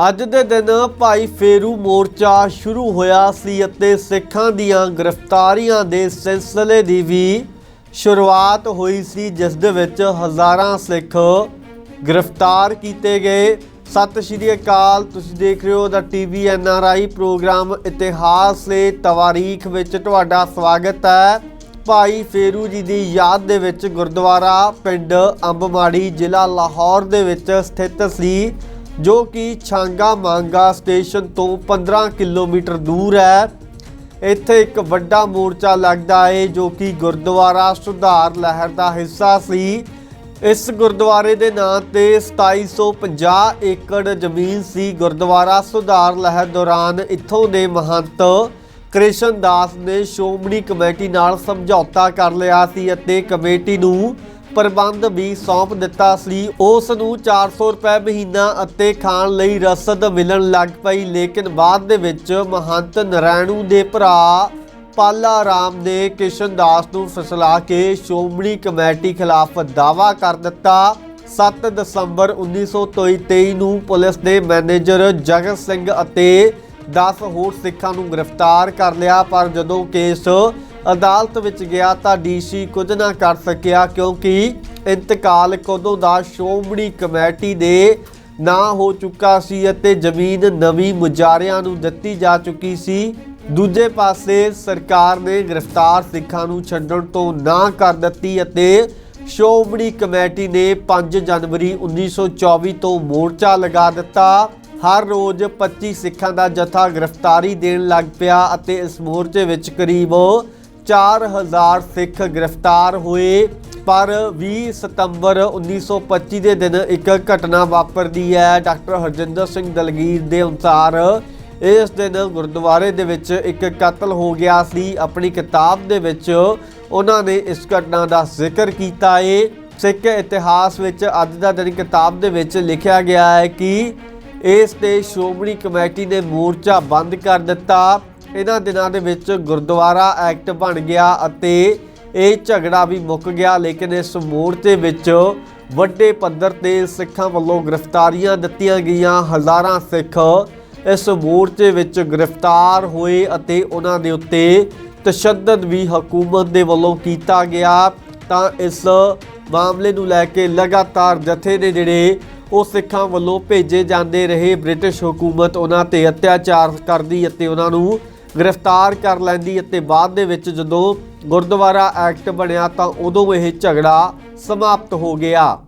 ਅੱਜ ਦੇ ਦਿਨ ਭਾਈ ਫੇਰੂ ਮੋਰਚਾ ਸ਼ੁਰੂ ਹੋਇਆ ਸੀ ਅਤੇ ਸਿੱਖਾਂ ਦੀਆਂ ਗ੍ਰਿਫਤਾਰੀਆਂ ਦੇ ਸਿਲਸਿਲੇ ਦੀ ਵੀ ਸ਼ੁਰੂਆਤ ਹੋਈ ਸੀ, ਜਿਸ ਦੇ ਵਿੱਚ ਹਜ਼ਾਰਾਂ ਸਿੱਖ ਗ੍ਰਿਫਤਾਰ ਕੀਤੇ ਗਏ। ਸਤਿ ਸ਼੍ਰੀ ਅਕਾਲ, ਤੁਸੀਂ ਦੇਖ ਰਹੇ ਹੋ ਦਾ TV N R I program ਇਤਿਹਾਸ ਦੇ ਤਵਾਰੀਖ ਵਿੱਚ ਤੁਹਾਡਾ ਸਵਾਗਤ ਹੈ। ਭਾਈ ਫੇਰੂ ਜੀ ਦੀ ਯਾਦ ਦੇ ਵਿੱਚ ਗੁਰਦੁਆਰਾ ਪਿੰਡ ਅੰਬਮਾੜੀ ਜ਼ਿਲ੍ਹਾ ਲਾਹੌਰ ਦੇ ਵਿੱਚ ਸਥਿਤ ਸੀ। ਜੋ ਕਿ ਛਾਂਗਾ ਮਾਂਗਾ ਸਟੇਸ਼ਨ ਤੋਂ 15 ਕਿਲੋਮੀਟਰ ਦੂਰ ਹੈ। ਇੱਥੇ ਇੱਕ ਵੱਡਾ ਮੋਰਚਾ ਲੱਗਦਾ ਹੈ ਜੋ ਕਿ ਗੁਰਦੁਆਰਾ ਸੁਧਾਰ ਲਹਿਰ ਦਾ ਹਿੱਸਾ ਸੀ। ਇਸ ਗੁਰਦੁਆਰੇ ਦੇ ਨਾਂ ਤੇ 2750 ਏਕੜ ਜ਼ਮੀਨ ਸੀ। ਗੁਰਦੁਆਰਾ ਸੁਧਾਰ ਲਹਿਰ ਦੌਰਾਨ ਇੱਥੋਂ ਦੇ ਮਹੰਤ ਕ੍ਰਿਸ਼ਨ ਦਾਸ ਨੇ ਸ਼੍ਰੋਮਣੀ ਕਮੇਟੀ ਨਾਲ ਸਮਝੌਤਾ ਕਰ ਲਿਆ ਸੀ ਅਤੇ ਕਮੇਟੀ ਨੂੰ ਪ੍ਰਬੰਧ ਵੀ ਸੌਂਪ ਦਿੱਤਾ ਸੀ। ਉਸ ਨੂੰ 400 ਰੁਪਏ ਮਹੀਨਾ ਅਤੇ ਖਾਣ ਲਈ ਰਸਦ ਮਿਲਣ ਲੱਗ ਪਈ, ਲੇਕਿਨ ਬਾਅਦ ਦੇ ਵਿੱਚ ਮਹੰਤ ਨਰੈਣੂ ਦੇ ਭਰਾ ਪਾਲਾ ਰਾਮ ਨੇ ਕਿਸ਼ਨ ਦਾਸ ਨੂੰ ਫਸਲਾ ਕੇ ਸ਼੍ਰੋਮਣੀ ਕਮੇਟੀ ਖਿਲਾਫ ਦਾਵਾ ਕਰ ਦਿੱਤਾ। 7 ਦਸੰਬਰ 1923 ਨੂੰ ਪੁਲਿਸ ਦੇ ਮੈਨੇਜਰ ਜਗਤ ਸਿੰਘ ਅਤੇ 10 ਹੋਰ ਸਿੱਖਾਂ ਨੂੰ ਗ੍ਰਿਫਤਾਰ ਕਰ ਲਿਆ, ਪਰ ਜਦੋਂ ਕੇਸ ਅਦਾਲਤ ਵਿੱਚ ਗਿਆ ਤਾਂ ਡੀਸੀ ਕੁਝ ਨਾ ਕਰ ਸਕਿਆ ਕਿਉਂਕਿ ਇੰਤਕਾਲ ਕਦੋਂ ਦਾ ਸ਼੍ਰੋਮਣੀ ਕਮੇਟੀ ਦੇ ਨਾ ਹੋ ਚੁੱਕਾ ਸੀ ਅਤੇ ਜ਼ਮੀਨ ਨਵੀਂ ਮੁਜਾਰਿਆਂ ਨੂੰ ਦਿੱਤੀ ਜਾ ਚੁੱਕੀ ਸੀ। ਦੂਜੇ ਪਾਸੇ ਸਰਕਾਰ ਨੇ ਗ੍ਰਿਫਤਾਰ ਸਿੱਖਾਂ ਨੂੰ ਛੱਡਣ ਤੋਂ ਨਾ ਕਰ ਦਿੱਤੀ ਅਤੇ ਸ਼੍ਰੋਮਣੀ ਕਮੇਟੀ ਨੇ 5 ਜਨਵਰੀ 1924 ਤੋਂ ਮੋਰਚਾ ਲਗਾ ਦਿੱਤਾ। ਹਰ ਰੋਜ਼ 25 ਸਿੱਖਾਂ ਦਾ ਜਥਾ ਗ੍ਰਿਫਤਾਰੀ ਦੇਣ ਲੱਗ ਪਿਆ ਅਤੇ ਇਸ ਮੋਰਚੇ ਵਿੱਚ ਕਰੀਬ 4000 ਸਿੱਖ ਗ੍ਰਿਫਤਾਰ ਹੋਏ, ਪਰ 20 ਸਤੰਬਰ 1925 ਦੇ ਦਿਨ ਇੱਕ ਘਟਨਾ ਵਾਪਰਦੀ ਹੈ। ਡਾਕਟਰ ਹਰਜਿੰਦਰ ਸਿੰਘ ਦਲਗੀਰ ਦੇ ਅਨੁਸਾਰ ਇਸ ਦਿਨ ਗੁਰਦੁਆਰੇ ਦੇ ਵਿੱਚ ਇੱਕ ਕਤਲ ਹੋ ਗਿਆ ਸੀ। ਆਪਣੀ ਕਿਤਾਬ ਦੇ ਵਿੱਚ ਉਹਨਾਂ ਨੇ ਇਸ ਘਟਨਾ ਦਾ ਜ਼ਿਕਰ ਕੀਤਾ ਹੈ ਸਿੱਖ ਇਤਿਹਾਸ ਵਿੱਚ ਅੱਜ ਦਾ ਦਿਨ ਕਿਤਾਬ ਦੇ ਵਿੱਚ ਲਿਖਿਆ ਗਿਆ ਹੈ ਕਿ ਇਸ ਤੇ ਸ਼੍ਰੋਮਣੀ ਕਮੇਟੀ ਨੇ ਮੋਰਚਾ ਬੰਦ ਕਰ ਦਿੱਤਾ। ਇਹਨਾਂ ਦਿਨਾਂ ਦੇ ਵਿੱਚ ਗੁਰਦੁਆਰਾ ਐਕਟ ਬਣ ਗਿਆ ਅਤੇ ਇਹ ਝਗੜਾ ਵੀ ਮੁੱਕ ਗਿਆ, ਲੇਕਿਨ ਇਸ ਮੋਰਚੇ ਵਿੱਚ ਵੱਡੇ ਪੱਧਰ ਤੇ ਸਿੱਖਾਂ ਵੱਲੋਂ ਗ੍ਰਿਫਤਾਰੀਆਂ ਦਿੱਤੀਆਂ ਗਈਆਂ। ਹਜ਼ਾਰਾਂ ਸਿੱਖ ਇਸ ਮੋਰਚੇ ਵਿੱਚ ਗ੍ਰਿਫਤਾਰ ਹੋਏ ਅਤੇ ਉਹਨਾਂ ਦੇ ਉੱਤੇ ਤਸ਼ੱਦਦ ਵੀ ਹਕੂਮਤ ਦੇ ਵੱਲੋਂ ਕੀਤਾ ਗਿਆ। ਤਾਂ ਇਸ ਮਾਮਲੇ ਨੂੰ ਲੈ ਕੇ ਲਗਾਤਾਰ ਜਥੇ ਨੇ ਜਿਹੜੇ ਉਹ ਸਿੱਖਾਂ ਵੱਲੋਂ ਭੇਜੇ ਜਾਂਦੇ ਰਹੇ। ਬ੍ਰਿਟਿਸ਼ ਹਕੂਮਤ ਉਹਨਾਂ ਤੇ ਅਤਿਆਚਾਰ ਕਰਦੀ ਅਤੇ ਉਹਨਾਂ ਨੂੰ ਗ੍ਰਿਫਤਾਰ ਕਰ ਲੈਂਦੀ ਅਤੇ ਬਾਅਦ ਦੇ ਵਿੱਚ ਜਦੋਂ ਗੁਰਦੁਆਰਾ ਐਕਟ ਬਣਿਆ ਤਾਂ ਉਦੋਂ ਇਹ ਝਗੜਾ ਸਮਾਪਤ ਹੋ ਗਿਆ।